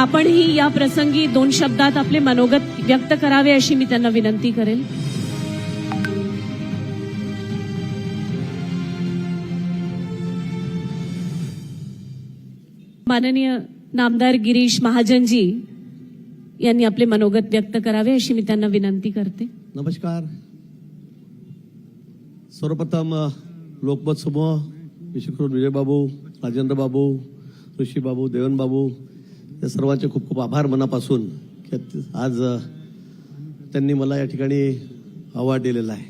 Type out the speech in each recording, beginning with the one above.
आपणही या प्रसंगी दोन शब्दात आपले मनोगत व्यक्त करावे अशी मी त्यांना विनंती करेल माननीय नामदार गिरीश महाजनजी यांनी आपले मनोगत व्यक्त करावे अशी मी त्यांना विनंती करते. नमस्कार. सर्वप्रथम लोकमत समूह विशेषकरून विजयबाबू राजेंद्र बाबू ऋषी बाबू त्या या सर्वांचे खूप खूप आभार मनापासून की आज त्यांनी मला या ठिकाणी अवॉर्ड दिलेला आहे.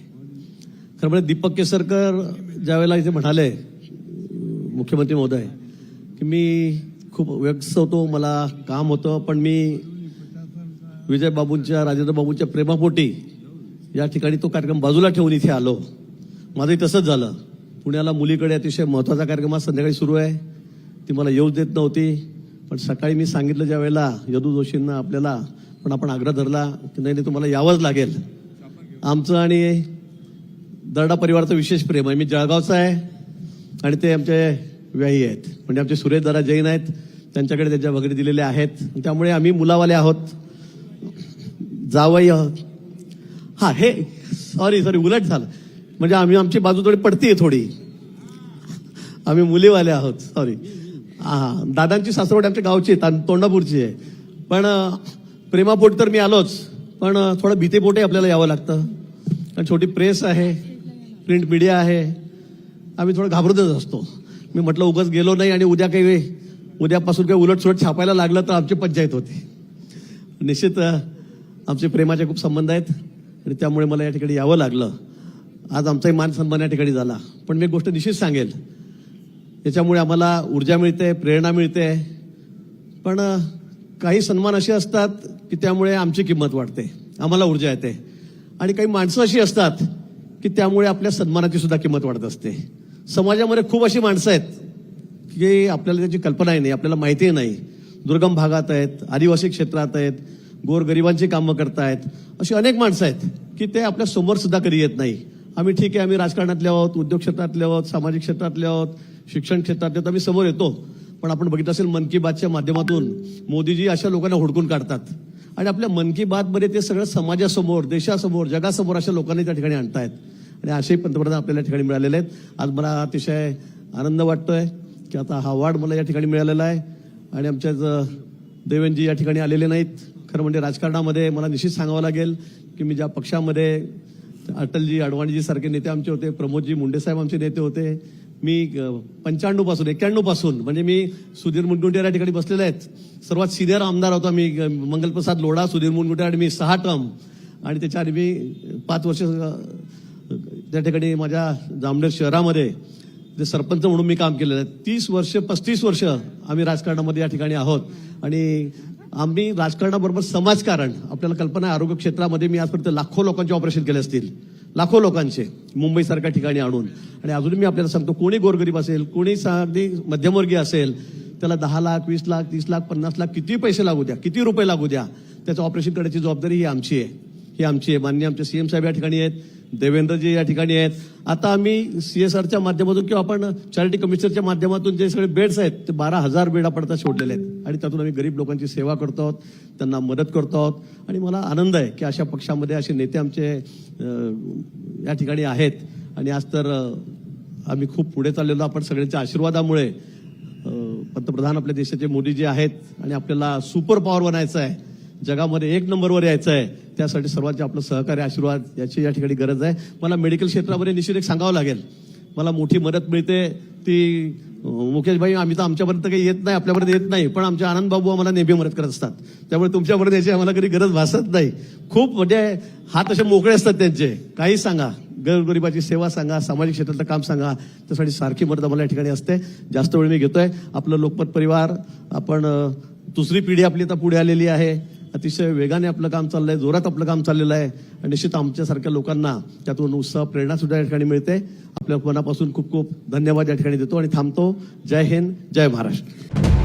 खरं म्हणजे दीपक केसरकर ज्यावेळेला इथे म्हणाले मुख्यमंत्री महोदय की मी खूप व्यस्त होतो मला काम होतं पण मी विजयबाबूंच्या राजेंद्रबाबूंच्या राजेंद्र बाबूंच्या प्रेमापोटी या ठिकाणी तो कार्यक्रम बाजूला ठेवून इथे आलो. माझंही तसंच झालं. पुण्याला मुलीकडे अतिशय महत्त्वाचा कार्यक्रम आज संध्याकाळी सुरू आहे. ती मला येऊ देत नव्हती. पण सकाळी मी सांगितलं ज्या वेळेला यदू जोशींना आपल्याला पण आपण आग्रह धरला की नाही नाही तुम्हाला यावंच लागेल. आमचं आणि दरडा परिवाराचं विशेष प्रेम आहे. मी जळगावचा आहे आणि ते आमचे व्याही आहेत. म्हणजे आमचे सुरेश दादा जैन आहेत. त्यांच्याकडे त्यांच्या वगैरे दिलेले आहेत. त्यामुळे आम्ही मुलावाले आहोत. जावई आहोत. हा हे सॉरी सॉरी उलट झालं. म्हणजे आम्ही आमची बाजू थोडी पडतीये थोडी. आम्ही मुलीवाले आहोत. सॉरी हा दादांची सासरवाडी आमच्या गावची आहे तोंडापूरची आहे. पण प्रेमापोट तर मी आलोच पण थोडं भीतीपोटही आपल्याला यावं लागतं. कारण छोटी प्रेस आहे प्रिंट मीडिया आहे आम्ही थोडं घाबरतच असतो. मी म्हटलं उगाच गेलो नाही आणि उद्या काही उद्यापासून काही उलटसुलट छापायला लागलं तर आमची पंचायत होते. निश्चित आमचे प्रेमाचे खूप संबंध आहेत आणि त्यामुळे मला या ठिकाणी यावं लागलं. आज आमचाही मान सन्मान या ठिकाणी झाला. पण मी एक गोष्ट निश्चित सांगेल. याच्यामुळे आम्हाला ऊर्जा मिळते प्रेरणा मिळते. पण काही सन्मान असे असतात की त्यामुळे आमची किंमत वाढते. आम्हाला ऊर्जा येते. आणि काही माणसं अशी असतात की त्यामुळे आपल्या सन्मानाची सुद्धा किंमत वाढत असते. समाजामध्ये खूप अशी माणसं आहेत की आपल्याला त्याची कल्पनाही नाही आपल्याला माहितीही नाही. दुर्गम भागात आहेत आदिवासी क्षेत्रात आहेत गोरगरिबांची कामं करतायत. अशी अनेक माणसं आहेत की ते आपल्यासमोर सुद्धा कधी येत नाही. आम्ही ठीक आहे आम्ही राजकारणातले आहोत उद्योग क्षेत्रातले आहोत सामाजिक क्षेत्रातले आहोत शिक्षण क्षेत्रात तर आम्ही समोर येतो. पण आपण बघितलं असेल मन की बातच्या माध्यमातून मोदीजी अशा लोकांना हुडकून काढतात. आणि आपल्या मन की बात मध्ये ते सगळं समाजासमोर देशासमोर जगासमोर अशा लोकांनी त्या ठिकाणी आणतायत. आणि असेही पंतप्रधान आपल्याला ठिकाणी मिळालेले आहेत. आज मला अतिशय आनंद वाटतोय की आता हा अवॉर्ड मला या ठिकाणी मिळालेला आहे. आणि आमच्याच अ, देवेंजी या ठिकाणी आलेले नाहीत. खरं म्हणजे राजकारणामध्ये मला निश्चित सांगावं लागेल की मी ज्या पक्षामध्ये अटलजी अडवाणीजी सारखे नेते आमचे होते प्रमोदजी मुंडेसाहेब आमचे नेते होते मी पंच्याण्णवपासून एक्क्याण्णवपासून म्हणजे मी सुधीर मुनगुंटेर या ठिकाणी बसलेले आहेत. सर्वात सिनियर आमदार होता मी मंगलप्रसाद लोढा सुधीर मुनगुंटेर आणि मी सहा टर्म आणि त्याच्या आधी मी पाच वर्ष त्या ठिकाणी माझ्या जामनेर शहरामध्ये ते सरपंच म्हणून मी काम केलेलं आहे. तीस वर्ष पस्तीस वर्ष आम्ही राजकारणामध्ये या ठिकाणी आहोत. आणि आम्ही राजकारणाबरोबर समाजकारण आपल्याला कल्पना आहे आरोग्य क्षेत्रामध्ये मी आजपर्यंत लाखो लोकांचे ऑपरेशन केले असतील. लाखो लोकांचे मुंबईसारख्या ठिकाणी आणून. आणि अजून मी आपल्याला सांगतो कोणी गोरगरीब असेल कोणी अगदी मध्यमवर्गीय असेल त्याला दहा लाख वीस लाख तीस लाख पन्नास लाख किती पैसे लागू द्या किती रुपये लागू द्या त्याचं ऑपरेशन करण्याची जबाबदारी ही आमची आहे. ही आमची आहे. मान्य आमचे सीएम साहेब या ठिकाणी आहेत. देवेंद्रजी या ठिकाणी आहेत. आता आम्ही सी एस आरच्या माध्यमातून किंवा आपण चॅरिटी कमिशनरच्या माध्यमातून जे सगळे बेड्स आहेत ते बारा हजार बेड आपण आता सोडलेले आहेत. आणि त्यातून आम्ही गरीब लोकांची सेवा करतो आहोत त्यांना मदत करतो आहोत. आणि मला आनंद आहे की अशा पक्षामध्ये असे नेते आमचे या ठिकाणी आहेत. आणि आज तर आम्ही खूप पुढे चाललेलो आपण सगळ्यांच्या आशीर्वादामुळे पंतप्रधान आपल्या देशाचे मोदीजी आहेत. आणि आपल्याला सुपर पॉवर बनायचं आहे. जगामध्ये एक नंबरवर यायचं आहे. त्यासाठी सर्वांचे आपलं सहकार्य आशीर्वाद याची या ठिकाणी गरज आहे. मला मेडिकल क्षेत्रामध्ये निश्चित एक सांगावं लागेल. मला मोठी मदत मिळते. ती मुकेश भाई आम्ही तर आमच्यापर्यंत काही येत नाही आपल्यापर्यंत येत नाही पण आमच्या आनंद बाबू आम्हाला नेहमी मदत करत असतात. त्यामुळे तुमच्यापर्यंत याची आम्हाला कधी गरज भासत नाही. खूप म्हणजे हात असे मोकळे असतात त्यांचे. काही सांगा. गरगरिबाची सेवा सांगा सामाजिक क्षेत्रातलं काम सांगा. त्यासाठी सारखी मदत आम्हाला या ठिकाणी असते. जास्त वेळ मी घेतोय. आपलं लोकमत परिवार आपण दुसरी पिढी आपली आता पुढे आलेली आहे. अतिशय वेगाने आपलं काम चाललंय जोरात आपलं काम चाललेलं आहे. आणि निश्चित आमच्यासारख्या लोकांना त्यातून उत्साह प्रेरणा सुद्धा या ठिकाणी मिळते. आपल्या मनापासून खूप खूप धन्यवाद या ठिकाणी देतो आणि थांबतो. जय हिंद जय महाराष्ट्र.